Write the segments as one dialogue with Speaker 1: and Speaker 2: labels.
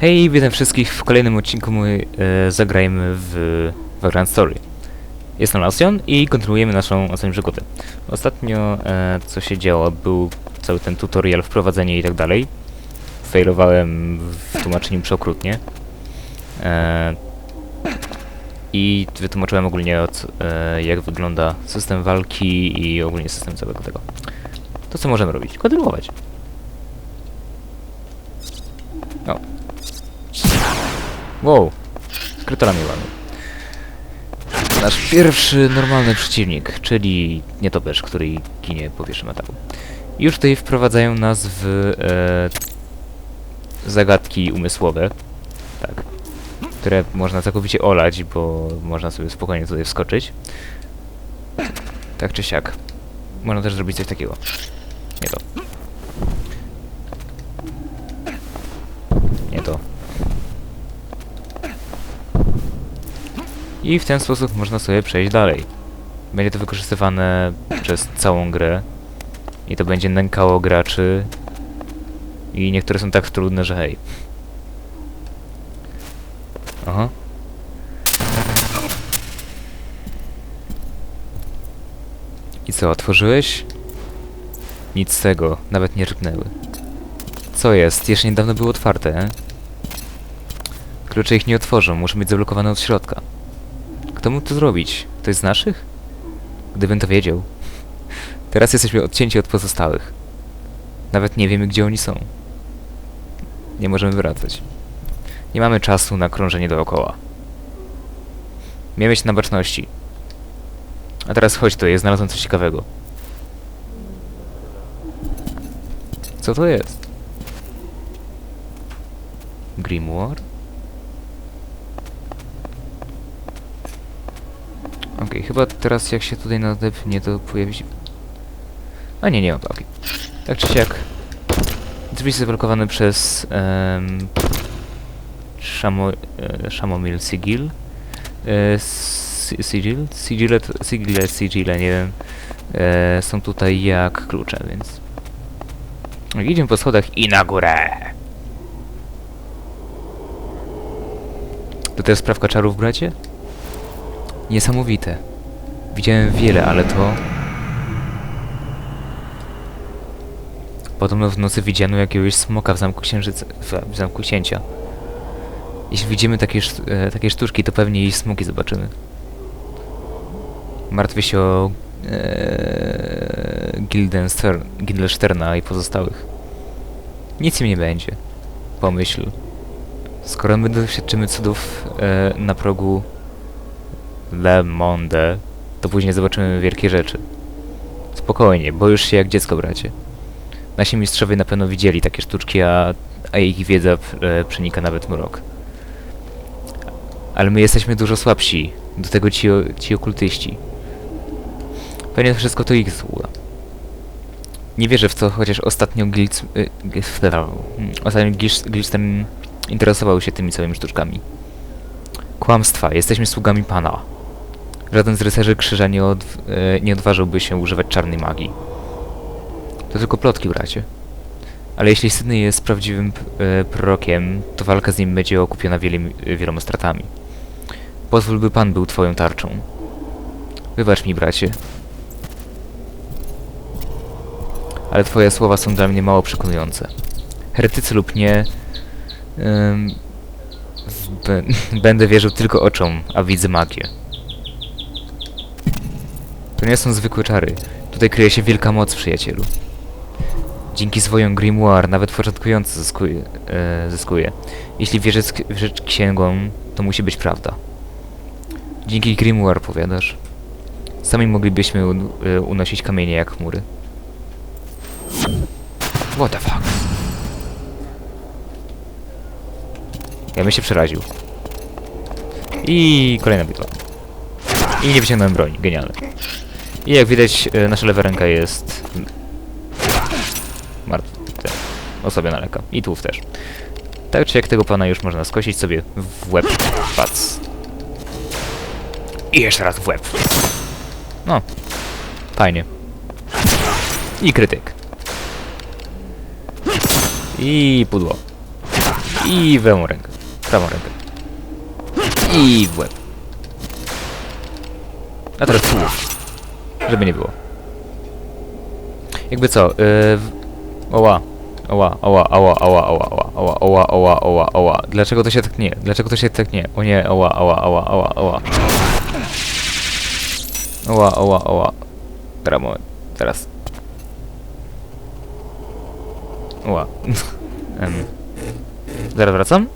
Speaker 1: Hej, witam wszystkich w kolejnym odcinku my e, zagrajmy w Vagrant Story. Jestem Lasjon i kontynuujemy naszą ostatnią przygodę. Ostatnio e, co się działo, był cały ten tutorial, wprowadzenie i tak dalej. Failowałem w tłumaczeniu przeokrutnie. E, I wytłumaczyłem ogólnie od, e, jak wygląda system walki i ogólnie system całego tego. To co możemy robić? Kontynuować. Wow, skrytola mnie walnął. Nasz pierwszy normalny przeciwnik, czyli nietoperz, który ginie po pierwszym ataku. Już tutaj wprowadzają nas w e, zagadki umysłowe, tak, które można całkowicie olać, bo można sobie spokojnie tutaj wskoczyć. Tak czy siak. Można też zrobić coś takiego. Nie to. Nie to. I w ten sposób można sobie przejść dalej. Będzie to wykorzystywane przez całą grę. I to będzie nękało graczy. I niektóre są tak trudne, że hej. Aha. I co, otworzyłeś? Nic z tego, nawet nie ryknęły. Co jest? Jeszcze niedawno było otwarte, e? Klucze ich nie otworzą, muszą być zablokowane od środka. Kto mógł to zrobić? Ktoś z naszych? Gdybym to wiedział. Teraz jesteśmy odcięci od pozostałych. Nawet nie wiemy, gdzie oni są. Nie możemy wracać. Nie mamy czasu na krążenie dookoła. Miejmy się na baczności. A teraz chodź tu, jest znalazłem coś ciekawego. Co to jest? Grimoire? Okej, chyba teraz jak się tutaj nadepnie, to pojawi się... A nie, nie okej. Tak czy siak. Drzwi zablokowane przez... Um, Shamo, e, Shamomil Sigil. E, si- sigil? Sigile, sigile, sigile, nie wiem. E, są tutaj jak klucze, więc... Idziemy po schodach i na górę! To też sprawka czarów, bracie? Niesamowite. Widziałem wiele, ale to... Podobno w nocy widziano jakiegoś smoka w zamku księżyca... w, zamku księcia. Jeśli widzimy takie, e, takie sztuczki, to pewnie i smoki zobaczymy. Martwię się o... E, Gildenstern, Gildensterna i pozostałych. Nic im nie będzie. Pomyśl. Skoro my doświadczymy cudów e, na progu Le Monde, to później zobaczymy wielkie rzeczy. Spokojnie, boisz się jak dziecko, bracie. Nasi mistrzowie na pewno widzieli takie sztuczki, a, a ich wiedza e, przenika nawet mrok. Ale my jesteśmy dużo słabsi. Do tego ci, ci okultyści. Pewnie wszystko to ich zasługa. Nie wierzę w to, chociaż ostatnio Gilc... Y, Gilc- mm, ostatnio Gilc- Gilstern interesował się tymi całymi sztuczkami. Kłamstwa, jesteśmy sługami Pana. Żaden z rycerzy krzyża nie, e, nie odważyłby się używać czarnej magii. To tylko plotki, bracie. Ale jeśli Sydney jest prawdziwym e, prorokiem, to walka z nim będzie okupiona wieloma stratami. Pozwól, by Pan był Twoją tarczą. Wybacz mi, bracie. Ale Twoje słowa są dla mnie mało przekonujące. Heretycy lub nie... będę wierzył tylko oczom, a widzę magię. To nie są zwykłe czary. Tutaj kryje się wielka moc, przyjacielu. Dzięki swojom grimoire nawet początkujący zyskuje, e, zyskuje. Jeśli wierzysz, wierzysz księgom, to musi być prawda. Dzięki grimoire, powiadasz. Sami moglibyśmy un e, unosić kamienie jak chmury. What the fuck? Ja bym się przeraził. I kolejna bitwa. I nie wyciągnąłem broni. Genialne. I jak widać, e, nasza lewa ręka jest... martwa. Osłabiona ręka. I tułów też. Tak czy jak tego pana już można skosić sobie w łeb. Pac. I jeszcze raz w łeb. No. Fajnie. I krytyk. I pudło. I w lewą rękę. Prawą rękę. I w łeb. A teraz tu. Żeby nie było. Jakby co, yy. Oła. Oła, oła, oła, oła, oła, oła, oła, oła, oła, oła. Dlaczego to się tak nie? Dlaczego to się tak nie? O nie, oła, oła, oła, oła, oła. Oła, oła, oła. Teraz moment. Teraz. Oła. Zaraz wracam.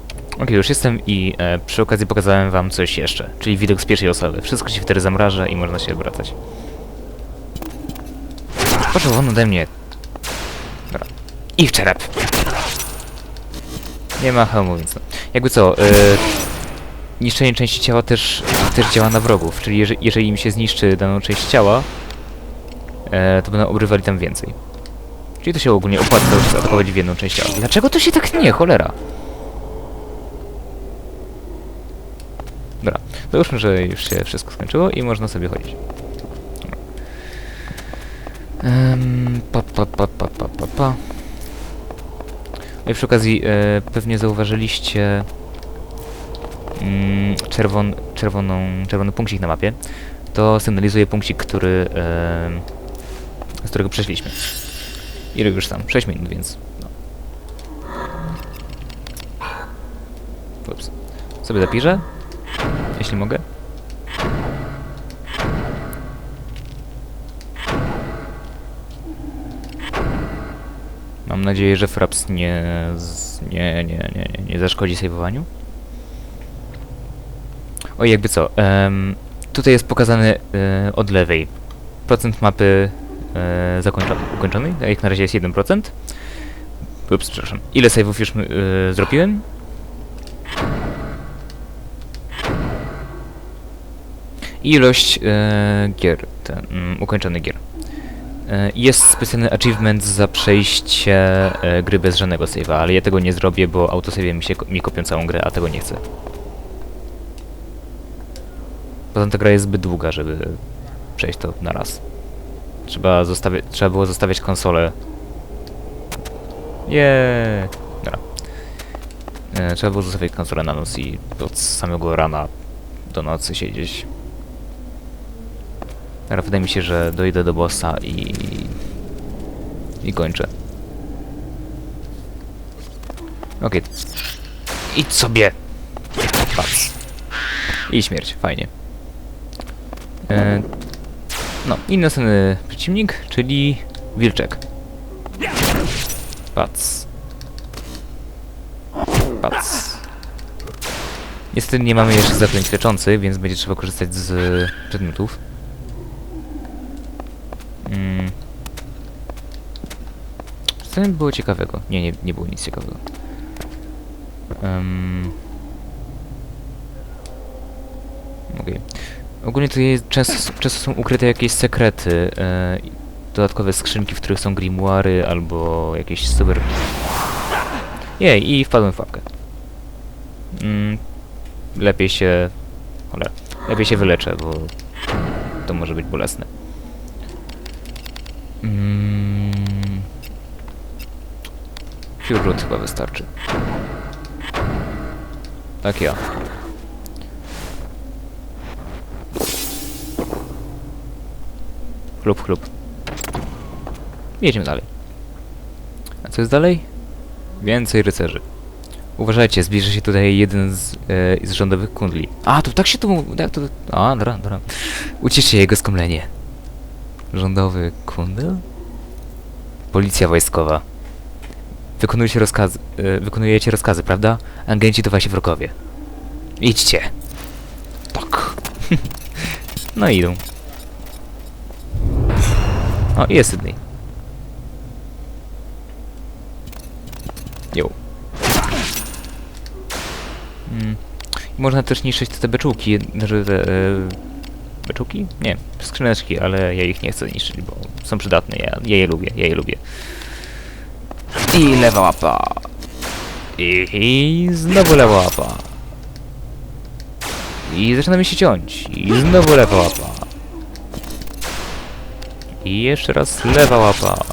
Speaker 1: Ok, już jestem i e, przy okazji pokazałem wam coś jeszcze, czyli widok z pierwszej osoby. Wszystko się wtedy zamraża i można się obracać. Poszło won ode mnie. Dobra. I w czerep. Nie ma hełmu, więc no. Jakby co, e, niszczenie części ciała też, też działa na wrogów, czyli jeżeli, im się zniszczy daną część ciała, e, to będą obrywali tam więcej. Czyli to się ogólnie opłaca czas atakować w jedną część ciała. Dlaczego to się tak nie, cholera? Dobra, załóżmy, że już się wszystko skończyło i można sobie chodzić. Um, pa, pa, pa, pa, pa, pa, pa. No i przy okazji e, pewnie zauważyliście mm, czerwon, czerwoną, czerwony punkcik na mapie. To sygnalizuje punkcik, który, e, z którego przeszliśmy. Ile już tam? 6 minut, więc no. Ups. Sobie zapiszę, jeśli mogę. Mam nadzieję, że Fraps nie, nie, nie, nie, nie, zaszkodzi sejwowaniu. O, jakby co, em, tutaj jest pokazany e, od lewej procent mapy e, zakończony, ukończony, jak na razie jest 1%. Ups, przepraszam. Ile save'ów już e, zrobiłem? Ilość gier, ten, mm, ukończonych gier. E, Jest specjalny achievement za przejście e, gry bez żadnego save'a, ale ja tego nie zrobię, bo autosave mi się mi kopią całą grę, a tego nie chcę. Poza tym ta gra jest zbyt długa, żeby przejść to na raz. Trzeba, trzeba było zostawiać konsolę. Jeee. Dobra. E, trzeba było zostawiać konsolę na noc i od samego rana do nocy siedzieć. Teraz wydaje mi się, że dojdę do bossa i... i kończę. Okej. Idź sobie! Patrz. I śmierć, fajnie. E, no, i następny przeciwnik, czyli wilczek. Pac. Pac. Niestety nie mamy jeszcze zaklęć leczących, więc będzie trzeba korzystać z przedmiotów. Mm. Co tam było ciekawego? Nie, nie, nie było nic ciekawego. Um. Okej. Ogólnie tu jest, często, często są ukryte jakieś sekrety, e, dodatkowe skrzynki, w których są grimoiry albo jakieś super... Jej, i wpadłem w łapkę. Mm, lepiej się... Cholera. Lepiej się wyleczę, bo to może być bolesne. Mm. Cure chyba wystarczy. Tak ja. Chlub, chlub. Jedziemy dalej. A co jest dalej? Więcej rycerzy. Uważajcie, zbliża się tutaj jeden z, e, z rządowych kundli. A, to tak się mówi. Jak to... A, dobra, dobra. Uciszcie jego skomlenie. Rządowy kundel? Policja wojskowa. Wykonujecie rozkazy, e, wykonujecie rozkazy, prawda? Agenci to wasi wrogowie. Idźcie. Tak. no i idą. O, i jest Sydney. Jo. Mm. Można też niszczyć te beczułki, znaczy te... E, beczułki? Nie, skrzyneczki, ale ja ich nie chcę niszczyć, bo są przydatne, ja, ja je lubię, ja je lubię. I lewa łapa. I, I znowu lewa łapa. I zaczynamy się ciąć. I znowu lewa łapa. I jeszcze raz lewa łapa.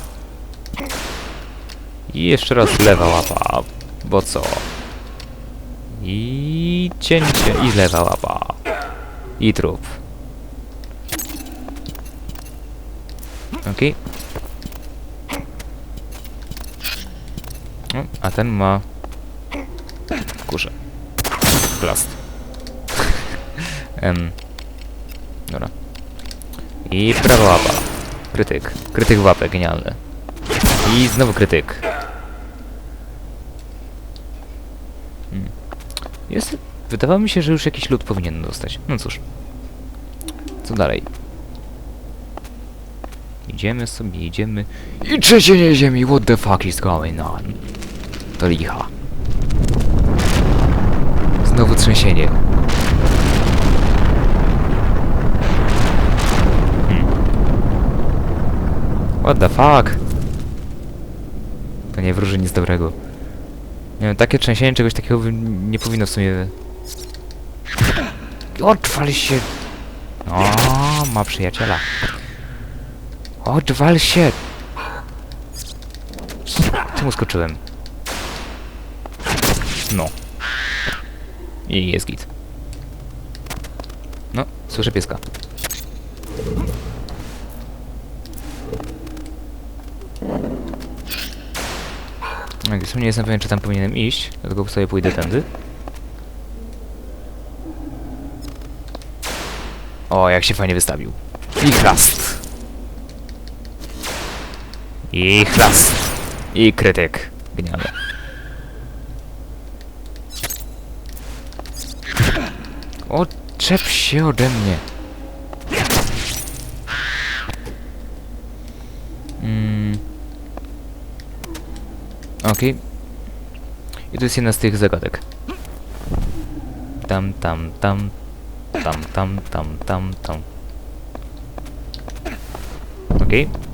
Speaker 1: I jeszcze raz lewa łapa. Bo co? I cięcie. I lewa łapa. I trup. Okej. No, a ten ma... Kurze. Plast. Em. Dobra. I prawa łapa. Krytyk. Krytyk w łapę, genialne. I znowu krytyk. Hmm. Jest... Wydawało mi się, że już jakiś lód powinien dostać. No cóż. Co dalej? Idziemy sobie, idziemy... I trzecienie ziemi, what the fuck is going on? To licha. Znowu trzęsienie. Hmm. What the fuck? To nie wróży nic dobrego. Nie wiem, takie trzęsienie czegoś takiego nie powinno w sumie... Odwal się! O, ma przyjaciela. Odwal się! Czemu skoczyłem? No. I jest git. No, słyszę pieska. Jak sumie nie jestem pewien, czy tam powinienem iść, dlatego sobie pójdę tędy. O, jak się fajnie wystawił. I chlast. I chlast. I krytyk. Genialne. Odczep się ode mnie. Mm. Okej. I to jest jedna z tych zagadek. Tam, tam, tam. Tam, tam, tam, tam, tam. Okej. Hmm?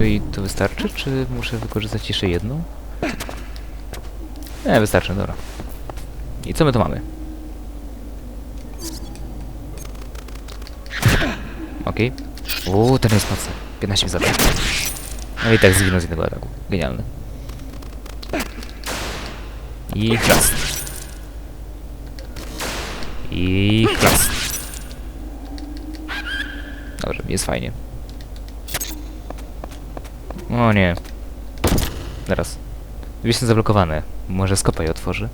Speaker 1: Czyli to wystarczy, czy muszę wykorzystać jeszcze jedną? Nie, wystarczy, dobra. I co my tu mamy? Okej. Okay. Uuu, ten jest mocny. 15 zadań. No i tak zwinął z jednego ataku. Genialny. I chlast. I chlast. Dobrze, jest fajnie. O nie. Teraz. Drzwi są zablokowane. Może skopa je otworzy?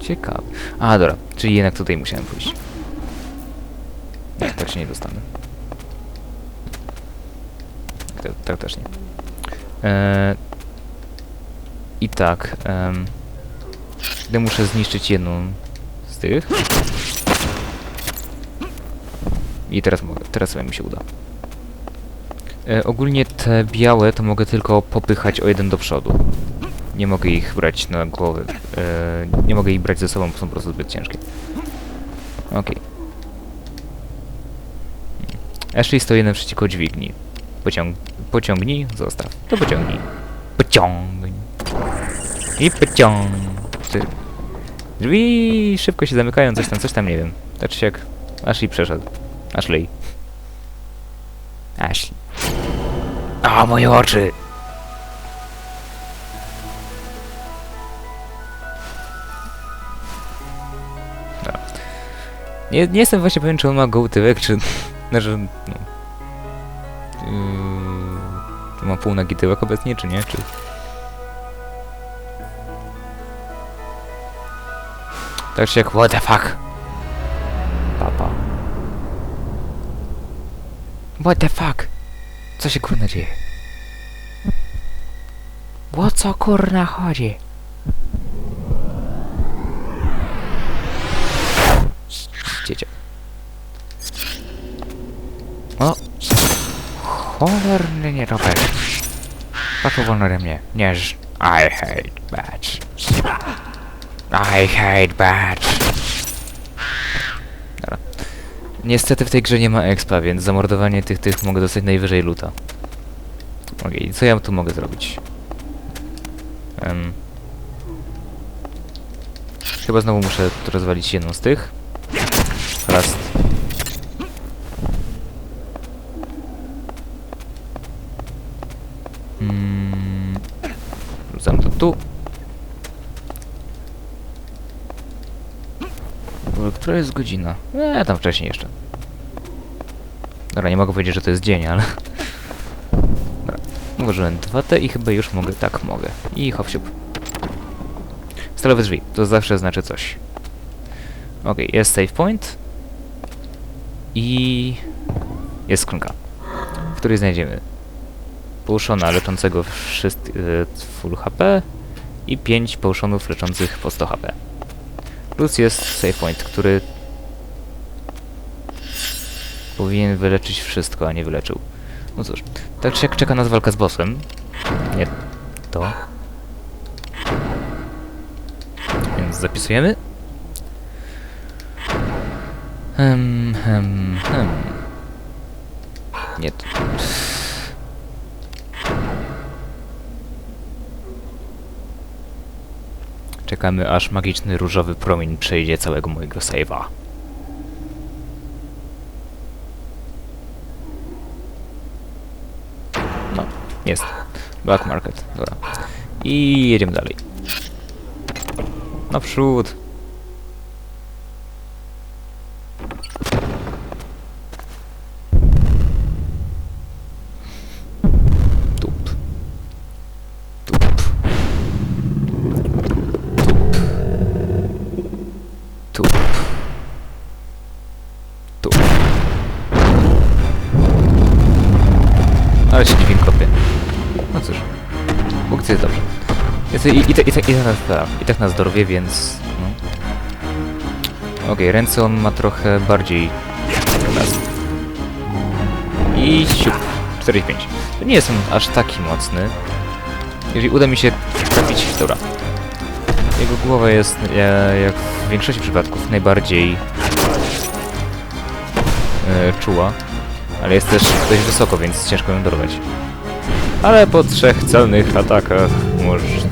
Speaker 1: Ciekawe. A, dobra. Czyli jednak tutaj musiałem pójść. Nie, tak się nie dostanę. Tak, tak też nie. Eee, I tak. Um, gdy muszę zniszczyć jedną z tych. I teraz mogę. Teraz sobie mi się uda. E, ogólnie te białe to mogę tylko popychać o jeden do przodu. Nie mogę ich brać na głowę. E, nie mogę ich brać ze sobą, bo są po prostu zbyt ciężkie. Okej. Okay. Ashley stoi naprzeciwko dźwigni. Pociąg... Pociągnij, zostaw. To pociągnij. Pociągnij. I pociąg. Drzwi szybko się zamykają, coś tam, coś tam, nie wiem. Tak czy siak. Ashley przeszedł. Ashley. A, moje oczy! Dobra. Nie, nie jestem właśnie pewien, czy on ma gołtywek, czy... Znaczy, no... Yy, ma pół nagi tyłek obecnie, czy nie? Czy... Tak czy jak, what the fuck? Papa. What the fuck? Co się kurna dzieje? O co kurna chodzi? Dziecię. O! Cholerny niedobry. Patrz wolno ode mnie. Nie, I hate bats. I hate bats. Dobra. Niestety w tej grze nie ma expa, więc zamordowanie tych tych mogę dostać najwyżej luta. Okej, co ja tu mogę zrobić? Um. Chyba znowu muszę rozwalić jedną z tych. Raz. Mm. Rzucam to tu. Która jest godzina? Eee, tam wcześniej jeszcze. Dobra, nie mogę powiedzieć, że to jest dzień, ale... Dobra, włożyłem 2T i chyba już mogę... Tak, mogę. I hop siup. Stalowe drzwi, to zawsze znaczy coś. Okej, jest save point. I... Jest skrzynka, w której znajdziemy połuszona leczącego wszystk- e, full HP i 5 połuszonów leczących po 100 HP. Plus jest save point, który powinien wyleczyć wszystko, a nie wyleczył. No cóż, tak czy jak czeka nas walka z bossem. Nie to. Więc zapisujemy. Hem, hem, hem. Nie to. Czekamy aż magiczny różowy promień przejdzie całego mojego save'a. Black Market, dobra. I jedziemy dalej. Naprzód. I, i, i, i, tak- tak I tak nas dorwie, więc... No. Okej, ręce on ma trochę bardziej... I siup. 45. To nie jest on aż taki mocny. Jeżeli uda mi się trafić... Dobra. Jego głowa jest, e, jak w większości przypadków, najbardziej e, czuła, ale jest też dość wysoko, więc ciężko ją dorwać. Ale po trzech celnych atakach,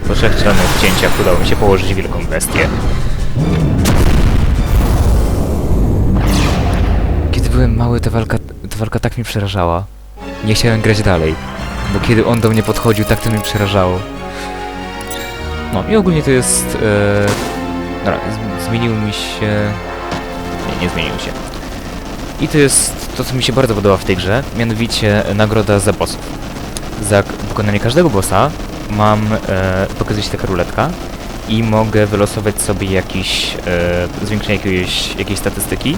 Speaker 1: po trzech celnych cięciach udało mi się położyć wielką bestię. Kiedy byłem mały, ta walka, ta walka tak mi przerażała. Nie chciałem grać dalej, bo kiedy on do mnie podchodził, tak to mi przerażało. No i ogólnie to jest... E, dobra, zmienił mi się... Nie, nie zmienił się. I to jest to, co mi się bardzo podoba w tej grze, mianowicie nagroda za bossów. Za pokonanie każdego bossa mam... E, pokazuje się taka ruletka i mogę wylosować sobie jakiś... E, zwiększenie jakiegoś, jakiejś statystyki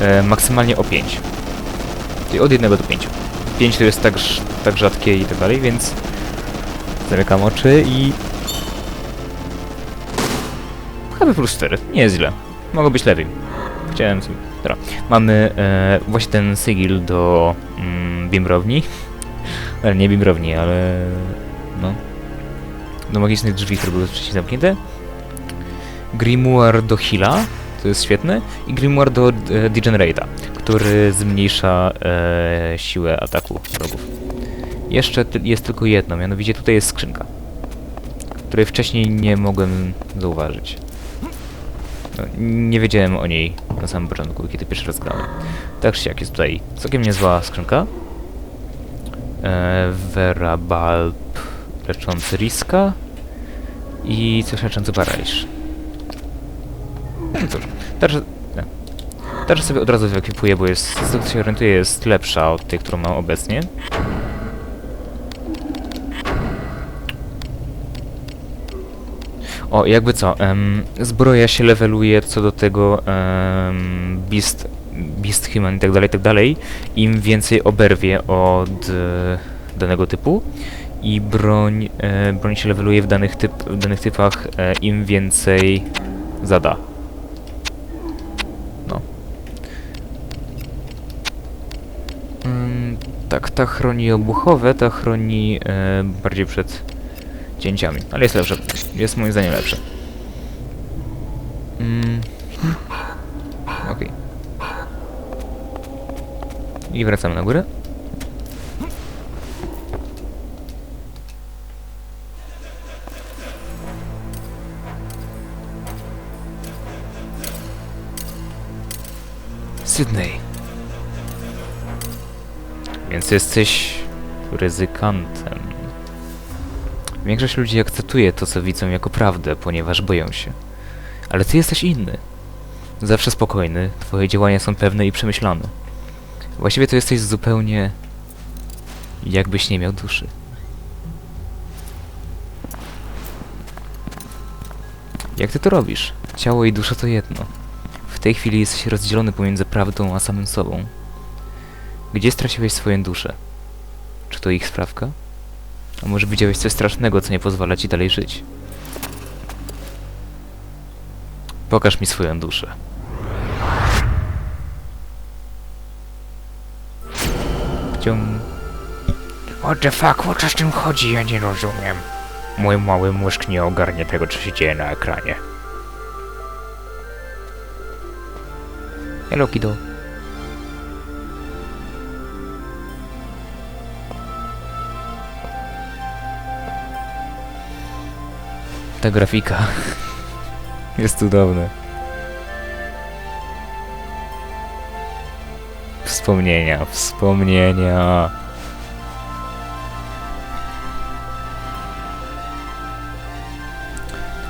Speaker 1: e, maksymalnie o 5. Czyli od 1 do 5. 5 to jest tak, tak rzadkie i tak dalej, więc zamykam oczy i Chyba plus 4. Nie jest źle. Mogło być lepiej. Chciałem sobie... Dobra. Mamy e, właśnie ten sigil do mm, bimbrowni. Ale nie bimbrowni, ale... No. Do magicznych drzwi, które były wcześniej zamknięte. Grimoire do heala, to jest świetne. I Grimoire do e, Degenerate'a, który zmniejsza e, siłę ataku wrogów. Jeszcze jest tylko jedno, mianowicie tutaj jest skrzynka, której wcześniej nie mogłem zauważyć. No, nie wiedziałem o niej na samym początku, kiedy pierwszy raz grałem. Tak czy jak jest tutaj całkiem niezła skrzynka. E, Vera Balb leczący Riska i coś leczący Paraliż. No cóż, tarczę, nie. tarczę sobie od razu wyekwipuję, bo jest, z tego co się orientuję, jest lepsza od tej, którą mam obecnie. O, jakby co, zbroja się leveluje co do tego Beast, Beast Human i tak dalej, tak dalej, im więcej oberwie od e, danego typu i broń, e, broń się leveluje w danych, typ, w danych typach e, im więcej zada. No. Mm, tak, ta chroni obuchowe, ta chroni e, bardziej przed cięciami, ale jest lepsze. Jest moim zdaniem lepsze. Mm. Okej. I wracamy na górę. Sydney. Więc jesteś ryzykantem. Większość ludzi akceptuje to, co widzą jako prawdę, ponieważ boją się. Ale ty jesteś inny. Zawsze spokojny, twoje działania są pewne i przemyślane. Właściwie to jesteś zupełnie... jakbyś nie miał duszy. Jak ty to robisz? Ciało i dusza to jedno. W tej chwili jesteś rozdzielony pomiędzy prawdą a samym sobą. Gdzie straciłeś swoją duszę? Czy to ich sprawka? A może widziałeś coś strasznego, co nie pozwala ci dalej żyć? Pokaż mi swoją duszę. Ciąg...
Speaker 2: What the fuck, o co z tym chodzi? Ja nie rozumiem. Mój mały mózg nie ogarnie tego, co się dzieje na ekranie.
Speaker 1: Hello, Kido. Ta grafika jest cudowna. Wspomnienia, wspomnienia.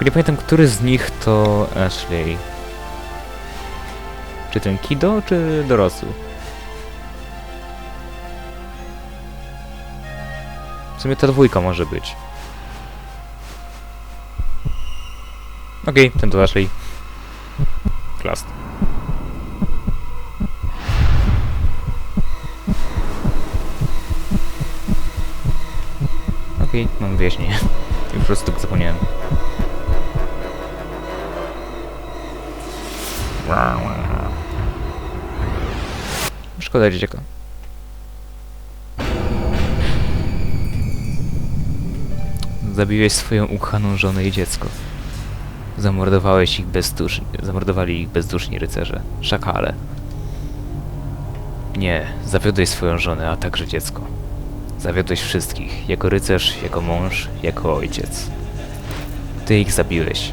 Speaker 1: Nie pamiętam, który z nich to Ashley. Czy ten Kido, czy dorosły? W sumie ta dwójka może być. Okej, ten to Ashley. Klast. Okej, mam wyjaśnienie. I po prostu zapomniałem. Szkoda dzieciaka. Zabiłeś swoją ukochaną żonę i dziecko. Zamordowałeś ich bezduszni, zamordowali ich bezduszni rycerze, szakale. Nie, zawiodłeś swoją żonę, a także dziecko. Zawiodłeś wszystkich, jako rycerz, jako mąż, jako ojciec. Ty ich zabiłeś.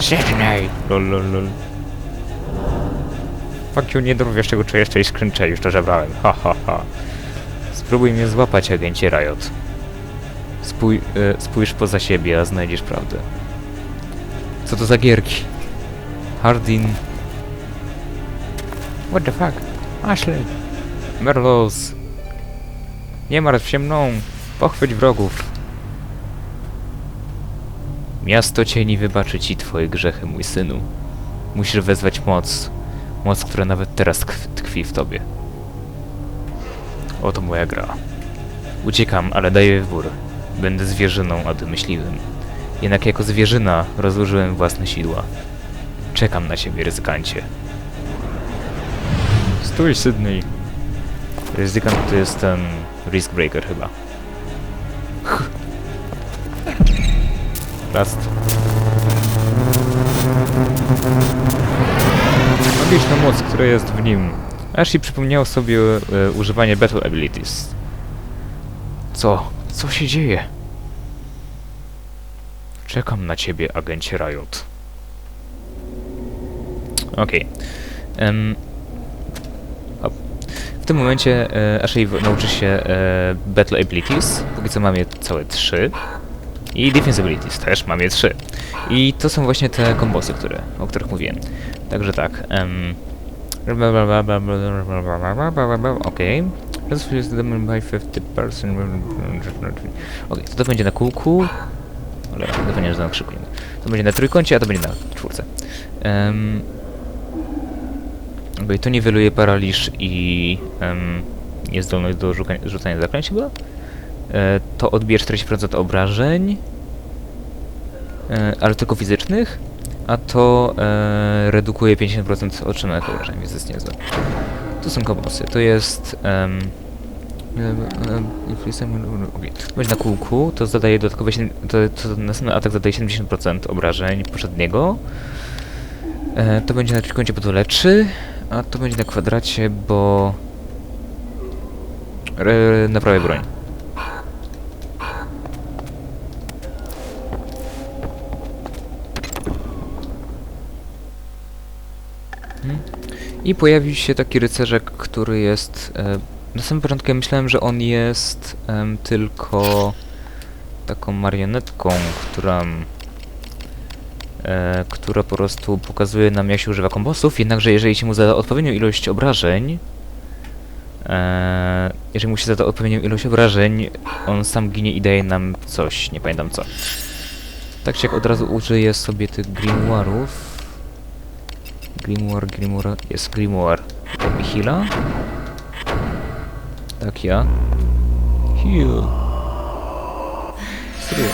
Speaker 2: Żegnaj!
Speaker 1: Lol, lol, lol.
Speaker 2: You, nie dowiesz czego czy jeszcze i skręczę, już to żebrałem. Ha, ha, ha.
Speaker 1: Spróbuj mnie złapać, agencie Riot. Spój, e, spójrz poza siebie, a znajdziesz prawdę. Co to za gierki? Hardin,
Speaker 2: What the fuck? Ashley!
Speaker 1: Merlos. Nie martw się mną. Pochwyć wrogów. Miasto cieni wybaczy ci twoje grzechy, mój synu. Musisz wezwać moc. Moc, która nawet teraz tkw- tkwi w tobie. Oto moja gra. Uciekam, ale daję wybór. Będę zwierzyną, a ty myśliwym. Jednak jako zwierzyna rozłożyłem własne sidła. Czekam na ciebie, ryzykancie. Stój, Sydney. Ryzykant to jest ten Risk Breaker chyba. Last. Magiczna moc, która jest w nim. Ashley przypomniał sobie e, używanie Battle Abilities. Co? Co się dzieje? Czekam na ciebie, agencie Riot. Okej. Hop. W tym momencie e, Ashley nauczy się e, Battle Abilities. Póki co mam je całe trzy. I Defense Abilities też mam je trzy. I to są właśnie te kombosy, które, o których mówiłem. Także tak. em, Okej. Reduce the damage by 50%. Okej, to to będzie na kółku. Ale to będzie na krzyku. To będzie na trójkącie, a to będzie na czwórce. Um, Okej, to niweluje paraliż i um, niezdolność do rzucania zaklęć chyba. E, to odbije 40% obrażeń, e, ale tylko fizycznych, a to e, redukuje 50% otrzymanych obrażeń, więc jest niezłe. To są kombosy. To jest... Okay. Będzie na kółku, to zadaje dodatkowe... To, to następny atak zadaje 70% obrażeń poprzedniego. E, to będzie na trójkącie, bo to leczy, a to będzie na kwadracie, bo... Re, naprawia broń. I pojawił się taki rycerzek, który jest... E, na samym początku ja myślałem, że on jest tylko taką marionetką, która e, która po prostu pokazuje nam jak się używa kombosów, jednakże jeżeli się mu zada odpowiednią ilość obrażeń e, jeżeli mu się zada odpowiednią ilość obrażeń, on sam ginie i daje nam coś, nie pamiętam co. Tak czy jak od razu użyję sobie tych grimoirów. Grimoire, grimoire, jest grimoire. To mi heala? Tak ja. Heal. Serio.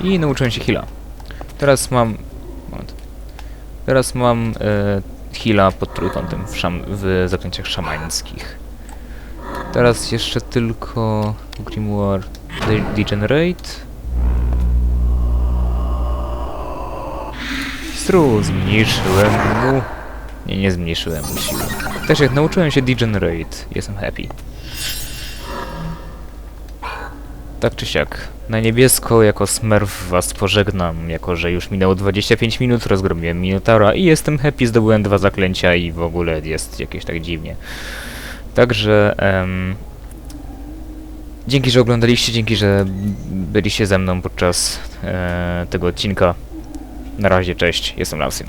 Speaker 1: I nauczyłem się heala. Teraz mam... Moment. Teraz mam e, heala pod trójkątem w, szam, w zaklęciach szamańskich. Teraz jeszcze tylko Grimoire De- Degenerate. Stru, zmniejszyłem mu. Nie, nie zmniejszyłem mu siły. Też jak nauczyłem się Degenerate, jestem happy. Tak czy siak, na niebiesko jako smurf was pożegnam, jako że już minęło 25 minut, rozgromiłem Minotaura i jestem happy, zdobyłem dwa zaklęcia i w ogóle jest jakieś tak dziwnie. Także, em, dzięki, że oglądaliście, dzięki, że byliście ze mną podczas e, tego odcinka. Na razie, cześć, jestem Lausim.